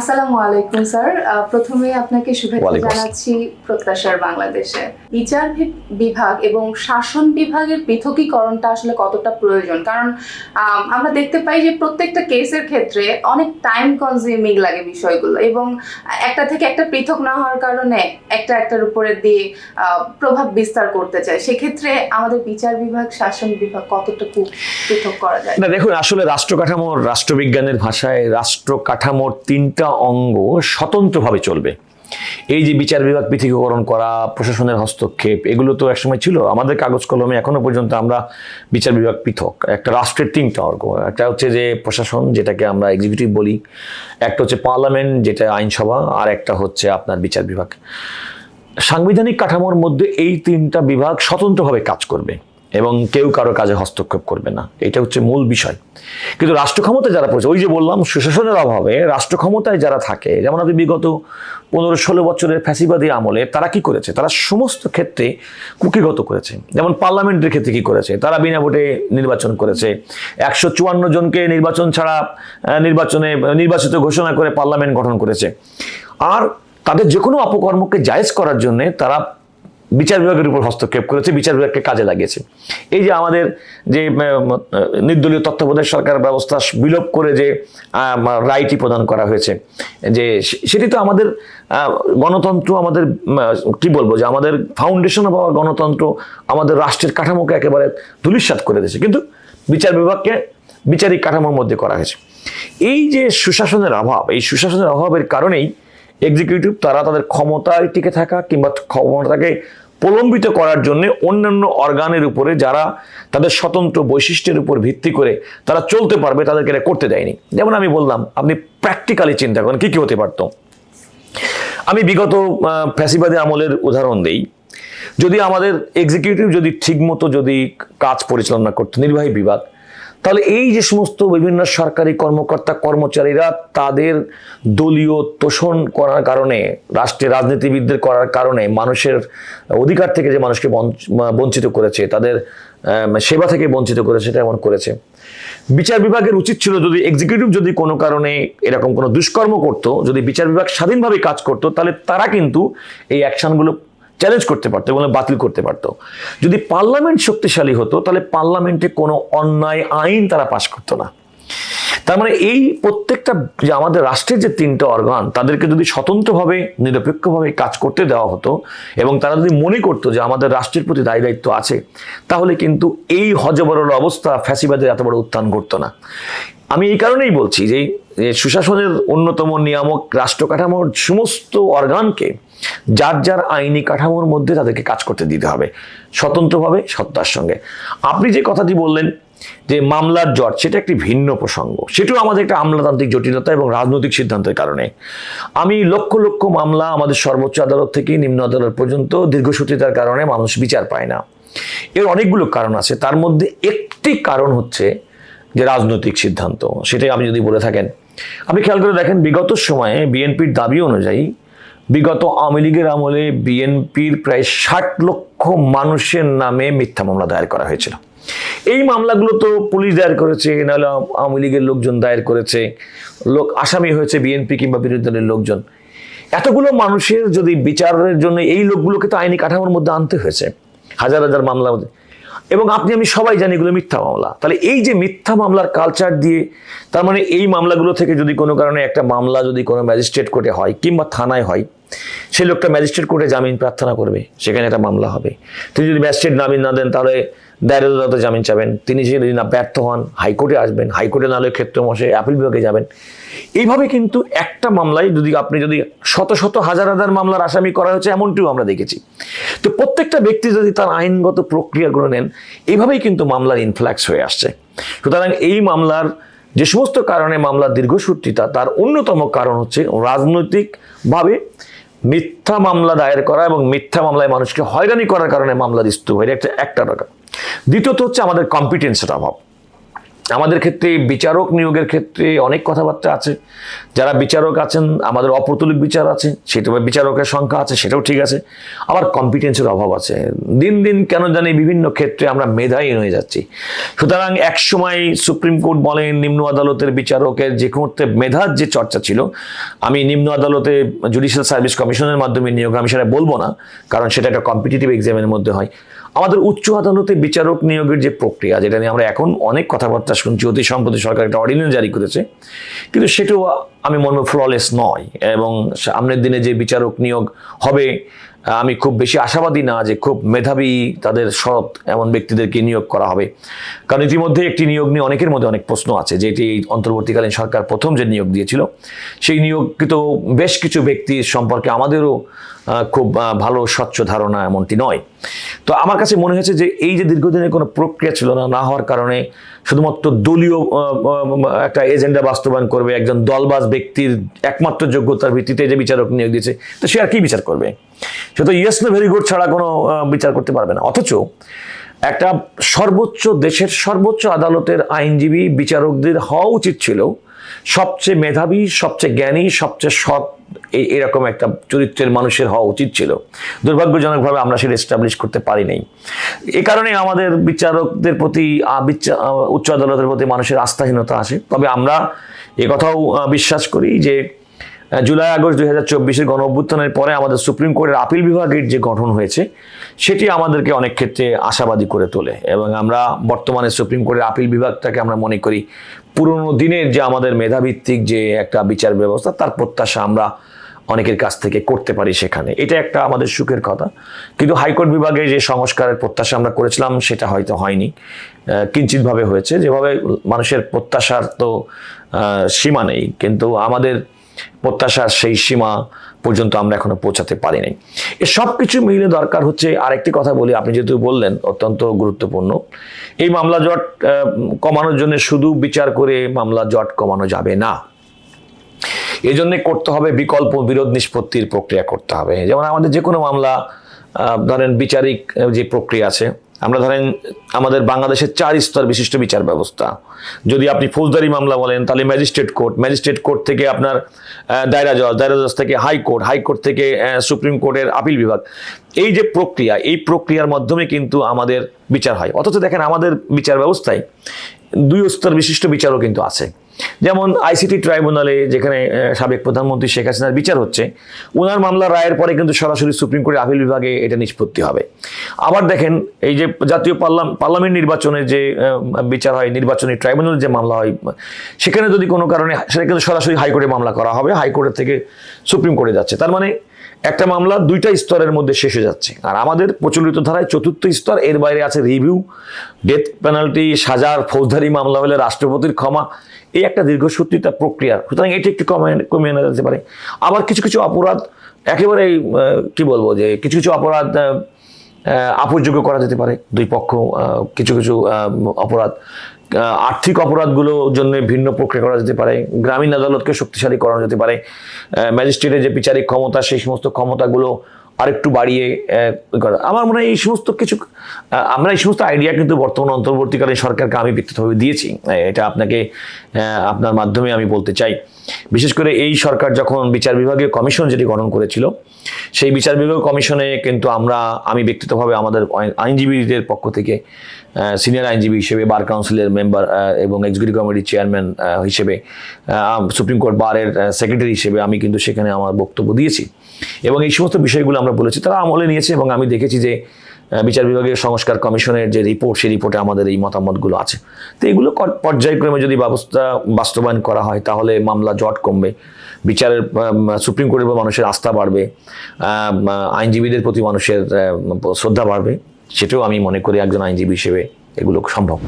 আসসালামু আলাইকুম স্যার। প্রথমে আপনাকে শুভেচ্ছা জানাচ্ছি প্রত্যাশার বাংলাদেশে। বিচার বিভাগ এবং শাসন বিভাগের পৃথকীকরণটা আসলে কতটা প্রয়োজন? কারণ আমরা দেখতে পাই যে প্রত্যেকটা কেসের ক্ষেত্রে অনেক টাইম কনজিউমিং লাগে বিষয়গুলো এবং একটা থেকে একটা পৃথক না হওয়ার কারণে একটা একটার উপরে দিয়ে আহ, প্রভাব বিস্তার করতে চায়। সেক্ষেত্রে আমাদের বিচার বিভাগ শাসন বিভাগ কতটুকু পৃথক করা যায়? না দেখুন আসলে রাষ্ট্র কাঠামোর রাষ্ট্রবিজ্ঞানের ভাষায় রাষ্ট্র কাঠামোর তিনটা অঙ্গ স্বতন্ত্রভাবে চলবে। এই যে বিচার বিভাগ পৃথকীকরণ করা, প্রশাসনের হস্তক্ষেপ, এগুলো তো একসময় ছিল। আমাদের কাগজ কলমে এখনও পর্যন্ত আমরা বিচার বিভাগ পৃথক। একটা রাষ্ট্রের তিনটা অর্গ একটা হচ্ছে যে প্রশাসন, যেটাকে আমরা এক্সিকিউটিভ বলি। একটা হচ্ছে পার্লামেন্ট যেটা আইনসভা, আর একটা হচ্ছে আপনার বিচার বিভাগ। সাংবিধানিক কাঠামোর মধ্যে এই তিনটা বিভাগ স্বতন্ত্রভাবে কাজ করবে। এবং কেউ কারও কাজে হস্তক্ষেপ করবে না। এটা হচ্ছে মূল বিষয়। কিন্তু রাষ্ট্র ক্ষমতায় যারা পড়ছে, ওই যে বললাম, সুশাসনের অভাবে রাষ্ট্র ক্ষমতায় যারা থাকে, যেমন আপনি বিগত পনেরো ষোলো বছরের ফ্যাসিবাদী আমলে, তারা কি করেছে? তারা সমস্ত ক্ষেত্রে কুকিগত করেছে। যেমন পার্লামেন্টের ক্ষেত্রে কি করেছে? তারা বিনা ভোটে নির্বাচন করেছে। একশো চুয়ান্ন জনকে নির্বাচন ছাড়া নির্বাচনে, নির্বাচিত ঘোষণা করে পার্লামেন্ট গঠন করেছে। আর তাদের যে কোনো অপকর্মকে জায়েজ করার জন্য তারা বিচার বিভাগের উপর হস্তক্ষেপ করেছে, বিচার বিভাগকে কাজে লাগিয়েছে। এই যে আমাদের যে নির্দলীয় তত্ত্বাবধায়ক সরকার ব্যবস্থা বিলোপ করে যে রায়টি প্রদান করা হয়েছে, যে সেটি তো আমাদের গণতন্ত্র আমাদের কি বলব, যে আমাদের ফাউন্ডেশন আওয়ার গণতন্ত্র আমাদের রাষ্ট্রের কাঠামোকে একেবারে ধুলিস্বাত করে দিয়েছে। কিন্তু বিচার বিভাগকে বিচারিক কাঠামোর মধ্যে করা হয়েছে। এই যে সুশাসনের অভাব, এই সুশাসনের অভাবের কারণেই এক্সিকিউটিভ তারা তাদের ক্ষমতায় টিকে থাকা কিংবা ক্ষমতাকে প্রলম্বিত করার জন্য অন্যান্য অর্গানের উপরে যারা তাদের স্বতন্ত্র বৈশিষ্ট্যের উপর ভিত্তি করে তারা চলতে পারবে, তাদেরকে এটা করতে দেয়নি। যেমন আমি বললাম, আপনি প্র্যাকটিক্যালি চিন্তা করেন, কী কী হতে পারতো? আমি বিগত ফ্যাসিবাদী আমলের উদাহরণ দেই। যদি আমাদের এক্সিকিউটিভ যদি ঠিকমতো যদি কাজ পরিচালনা করতো, নির্বাহী বিভাগ তাহলে এই যে সমস্ত বিভিন্ন সরকারি কর্মকর্তা, কর্মচারীরা তাদের দলীয় তোষণ করার কারণে, রাষ্ট্রের রাজনীতিবিদদের করার কারণে, মানুষের অধিকার থেকে যে মানুষকে বঞ্চ- বঞ্চিত করেছে, তাদের সেবা থেকে বঞ্চিত করেছে এমন করেছে। বিচার বিভাগের উচিত ছিল যদি এক্সিকিউটিভ যদি কোনো কারণে এরকম কোনো দুষ্কর্ম করত, যদি বিচার বিভাগ স্বাধীনভাবে কাজ করত, তাহলে তারা কিন্তু এই অ্যাকশনগুলো চ্যালেঞ্জ করতে পারতো এবং বাতিল করতে পারতো। যদি পার্লামেন্ট শক্তিশালী হতো, তাহলে পার্লামেন্টে কোনো অন্যায় আইন তারা পাশ করতো না। তার মানে এই প্রত্যেকটা যে আমাদের রাষ্ট্রের যে তিনটা অর্গান তাদেরকে যদি স্বতন্ত্রভাবে, নিরপেক্ষভাবে কাজ করতে দেওয়া হতো এবং তারা যদি মনে করতো যে আমাদের রাষ্ট্রের প্রতি দায়ী দায়িত্ব আছে, তাহলে কিন্তু এই হজবরল অবস্থা ফ্যাসিবাদের এত বড় উত্থান ঘটতো না। আমি এই কারণেই বলছি যে সুশাসনের অন্যতম নিয়ামক রাষ্ট্র কাঠামোর সমস্ত অর্গানকে যার যার আইনি কাঠামোর মধ্যে তাদেরকে কাজ করতে দিতে হবে, স্বতন্ত্রভাবে সত্তার সঙ্গে। আপনি যে কথাটি বললেন যে মামলার জট, সেটা একটি ভিন্ন প্রসঙ্গ। সেটাও আমাদের একটা আমলাতান্ত্রিক জটিলতা এবং রাজনৈতিক সিদ্ধান্তের কারণে। আমি লক্ষ লক্ষ মামলা আমাদের সর্বোচ্চ আদালত থেকে নিম্ন আদালত পর্যন্ত দীর্ঘসূত্রিতার কারণে মানুষ বিচার পায় না। এর অনেকগুলো কারণ আছে। তার মধ্যে একটি কারণ হচ্ছে যে রাজনৈতিক সিদ্ধান্ত। সেটাই আপনি যদি বলে থাকেন। আপনি খেয়াল করে দেখেন, বিগত সময়ে বিএনপির দাবি অনুযায়ী বিগত আওয়ামী লীগের আমলে বিএনপির প্রায় ষাট লক্ষ মানুষের নামে মিথ্যা মামলা দায়ের করা হয়েছিল। এই মামলাগুলো তো পুলিশ দায়ের করেছে, নাহলে আওয়ামী লীগের লোকজন দায়ের করেছে, লোক আসামি হয়েছে বিএনপি কিংবা বিরোধী দলের লোকজন। এতগুলো মানুষের যদি বিচারের জন্য এই লোকগুলোকে তো আইনি কাঠামোর মধ্যে আনতে হয়েছে, হাজার হাজার মামলা এবং আপনি, আমি সবাই জানি এগুলো মিথ্যা মামলা। তাহলে এই যে মিথ্যা মামলার কালচার দিয়ে, তার মানে এই মামলাগুলো থেকে যদি কোনো কারণে একটা মামলা যদি কোনো ম্যাজিস্ট্রেট কোর্টে হয় কিংবা থানায় হয় সেই লোকটা ম্যাজিস্ট্রেট কোর্টে জামিন প্রার্থনা করবে, সেখানে একটা মামলা হবে। তিনি যদি ম্যাজিস্ট্রেট জামিন না দেন, তাহলে দায়রাতে জামিন চাবেন। তিনি যদি না ব্যর্থ হন, হাইকোর্টে আসবেন। হাইকোর্টে নাহলে ক্ষেত্র মশে অ্যাপিল বিভাগে যাবেন। এইভাবে কিন্তু একটা মামলায় যদি আপনি যদি শত শত হাজার হাজার মামলার আসামি করা হয়েছে, এমনটিও আমরা দেখেছি। তো প্রত্যেকটা ব্যক্তি যদি তার আইনগত প্রক্রিয়াগুলো নেন, এইভাবেই কিন্তু মামলার ইনফ্ল্যাক্স হয়ে আসছে। সুতরাং এই মামলার যে সমস্ত কারণে মামলার দীর্ঘসূত্রিতা, তার অন্যতম কারণ হচ্ছে রাজনৈতিকভাবে মিথ্যা মামলা দায়ের করা এবং মিথ্যা মামলায় মানুষকে হয়রানি করার কারণে মামলা স্তূপ। হয়ে একটা একটা টাকা দ্বিতীয়ত হচ্ছে আমাদের কম্পিটেন্সের অভাব। আমাদের ক্ষেত্রে, বিচারক নিয়োগের ক্ষেত্রে অনেক কথাবার্তা আছে। যারা বিচারক আছেন, আমাদের অপ্রতুলিক বিচার আছে, সেটা বিচারকের সংখ্যা আছে, সেটাও ঠিক আছে। আবার কম্পিটেন্সের অভাব আছে। দিন দিন কেন জানি বিভিন্ন ক্ষেত্রে আমরা মেধাহীন হয়ে যাচ্ছি। সুতরাং একসময় সুপ্রিম কোর্ট বলেন, নিম্ন আদালতের বিচারকের যে মুহূর্তে মেধার যে চর্চা ছিল, আমি নিম্ন আদালতে জুডিশিয়াল সার্ভিস কমিশনের মাধ্যমে নিয়োগ আমি সেটা বলব না, কারণ সেটা একটা কম্পিটিটিভ এক্সামের মধ্যে হয়। আমাদের উচ্চ আদালতে বিচারক নিয়োগের যে প্রক্রিয়া, যেটা নিয়ে আমরা এখন অনেক কথাবার্তা শুনছি, অতি সম্প্রতি সরকার একটা অর্ডিন্যান্স জারি করেছে, কিন্তু সেটাও আমি মনে ফ্ললেস নয়। এবং সামনের দিনে যে বিচারক নিয়োগ হবে আমি খুব বেশি আশাবাদী না যে খুব মেধাবী তাদের সৎ এমন ব্যক্তিদেরকে নিয়োগ করা হবে। কারণ ইতিমধ্যে একটি নিয়োগ নিয়ে অনেকের মধ্যে অনেক প্রশ্ন আছে যেটি এই অন্তর্বর্তীকালীন সরকার প্রথম যে নিয়োগ দিয়েছিল, সেই নিয়োগকৃত বেশ কিছু ব্যক্তির সম্পর্কে আমাদেরও খুব ভালো স্বচ্ছ ধারণা এমনটি নয়। তো আমার কাছে মনে হয়েছে যে এই যে দীর্ঘদিনের কোনো প্রক্রিয়া ছিল না না হওয়ার কারণে শুধুমাত্র দলীয় একটা এজেন্ডা বাস্তবায়ন করবে একজন দলবাজ ব্যক্তির একমাত্র যোগ্যতার ভিত্তিতে যে বিচারক নিয়োগ দিয়েছে, তো সে আর কি বিচার করবে? সে তো ইয়েস না ভেরি গুড ছাড়া কোনো বিচার করতে পারবে না। অথচ একটা সর্বোচ্চ দেশের সর্বোচ্চ আদালতের আইনজীবী, বিচারকদের হওয়া উচিত ছিল সবচেয়ে মেধাবী, সবচেয়ে জ্ঞানী, সবচেয়ে সৎ এই এরকম একটা চরিত্রের মানুষের হওয়া উচিত ছিল। দুর্ভাগ্যজনকভাবে আমরা সেটা এস্টাবলিশ করতে পারি নাই। এ কারণে আমাদের বিচারকদের প্রতি উচ্চ আদালতের প্রতি মানুষের আস্থাহীনতা আসে। তবে আমরা কথাও বিশ্বাস করি যে জুলাই আগস্ট দুই হাজার চব্বিশের গণ অভ্যুত্থানের পরে আমাদের সুপ্রিম কোর্টের আপিল বিভাগের যে গঠন হয়েছে, সেটি আমাদেরকে অনেক ক্ষেত্রে আশাবাদী করে তোলে এবং আমরা বর্তমানে সুপ্রিম কোর্টের আপিল বিভাগটাকে আমরা মনে করি পুরনো দিনের যে আমাদের মেধাভিত্তিক যে একটা বিচার ব্যবস্থা, তার প্রত্যাশা আমরা অনেকের কাছ থেকে করতে পারি সেখানে। এটা একটা আমাদের সুখের কথা। কিন্তু হাইকোর্ট বিভাগে যে সংস্কারের প্রত্যাশা আমরা করেছিলাম, সেটা হয়তো হয়নি। কিঞ্চিতভাবে হয়েছে। যেভাবে মানুষের প্রত্যাশার তো সীমা নেই। কিন্তু আমাদের প্রত্যাশার সেই সীমা পর্যন্ত আমরা এখনও পৌঁছাতে পারি নাই এ সব কিছু মিলে দরকার হচ্ছে আরেকটি কথা বলি, আপনি যেহেতু বললেন অত্যন্ত গুরুত্বপূর্ণ। এই মামলা জট কমানোর জন্য শুধু বিচার করে মামলা জট কমানো যাবে না। এজন্য করতে হবে বিকল্প বিরোধ নিষ্পত্তির প্রক্রিয়া করতে হবে। যেমন আমাদের যে কোনো মামলা ধরেন বিচারিক যে প্রক্রিয়া আছে আমরা ধরেন আমাদের বাংলাদেশের চার স্তর বিশিষ্ট বিচার ব্যবস্থা। যদি আপনি ফৌজদারি মামলা বলেন, তাহলে ম্যাজিস্ট্রেট কোর্ট ম্যাজিস্ট্রেট কোর্ট থেকে আপনার দায়রা জজ দায়রা জজ থেকে হাইকোর্ট হাইকোর্ট থেকে সুপ্রিম কোর্টের আপিল বিভাগ। এই যে প্রক্রিয়া, এই প্রক্রিয়ার মাধ্যমে কিন্তু আমাদের বিচার হয়। অথচ দেখেন আমাদের বিচার ব্যবস্থায় দুই স্তর বিশিষ্ট বিচারও কিন্তু আছে। যেমন আইসিটি ট্রাইব্যুনালে যেখানে সাবেক প্রধানমন্ত্রী শেখ হাসিনার বিচার হচ্ছে ওনার মামলা রায়ের পরে কিন্তু সরাসরি সুপ্রিম কোর্টের আপিল বিভাগে এটা নিষ্পত্তি হবে। আবার দেখেন, এই যে জাতীয় পার্লাম, পার্লামেন্ট নির্বাচনে যে বিচার হয়, নির্বাচনী ট্রাইব্যুনাল যে মামলা হয়, সেখানে যদি কোনো কারণে সেটা কিন্তু সরাসরি হাইকোর্টে মামলা করা হবে, হাইকোর্টের থেকে সুপ্রিম কোর্টে যাচ্ছে। তার মানে একটা মামলা দুইটা স্তরের মধ্যে শেষ হয়ে যাচ্ছে। আর আমাদের প্রচলিত ধারায় চতুর্থ স্তর, এর বাইরে আছে রিভিউ ডেথ পেনাল্টি সাজার, ফৌজদারি মামলা হলে রাষ্ট্রপতির ক্ষমা এই একটা দীর্ঘসূত্রিতা প্রক্রিয়া। সুতরাং এটি একটু কমে কমিয়ে আনা যেতে পারে। আবার কিছু কিছু অপরাধ একেবারে কি বলব যে কিছু কিছু অপরাধ আহ, করা যেতে পারে। দুই পক্ষ কিছু কিছু অপরাধ আর্থিক অপরাধগুলোর জন্য ভিন্ন প্রক্রিয়া করা যেতে পারে। গ্রামীণ আদালতকে শক্তিশালী করানো যেতে পারে। ম্যাজিস্ট্রেটের যে বিচারিক ক্ষমতা সেই সমস্ত ক্ষমতাগুলো আরেকটু বাড়িয়ে করা। আমার মনে হয় এই সমস্ত কিছু আমরা এই সমস্ত আইডিয়া কিন্তু বর্তমান অন্তর্বর্তীকালীন সরকারকে আমি ব্যক্তিগতভাবে দিয়েছি। এটা আপনাকে আপনার মাধ্যমে আমি বলতে চাই। বিশেষ করে এই সরকার যখন বিচার বিভাগীয় কমিশন যেটি গঠন করেছিল, সেই বিচার বিভাগীয় কমিশনে কিন্তু আমরা, আমি ব্যক্তিগতভাবে আমাদের আইনজীবীদের পক্ষ থেকে সিনিয়র আইনজীবী হিসেবে, বার কাউন্সিলের মেম্বার এবং এক্সিকিউটিভ কমিটির চেয়ারম্যান হিসেবে সুপ্রিম কোর্ট বারের সেক্রেটারি হিসেবে আমি কিন্তু সেখানে আমার বক্তব্য দিয়েছি। এবং এই সমস্ত বিষয়গুলো আমরা বলেছি, তারা আমলে নিয়েছে এবং আমি দেখেছি যে বিচার বিভাগের সংস্কার কমিশনের যে রিপোর্ট, সেই রিপোর্টে আমাদের এই মতামতগুলো আছে। তো এগুলো পর্যায়ক্রমে যদি ব্যবস্থা বাস্তবায়ন করা হয়, তাহলে মামলা জট কমবে। বিচারের সুপ্রিম কোর্টের উপর মানুষের আস্থা বাড়বে। আইনজীবীদের প্রতি মানুষের শ্রদ্ধা বাড়বে। সেটাও আমি মনে করি একজন আইনজীবী হিসেবে এগুলো সম্ভব।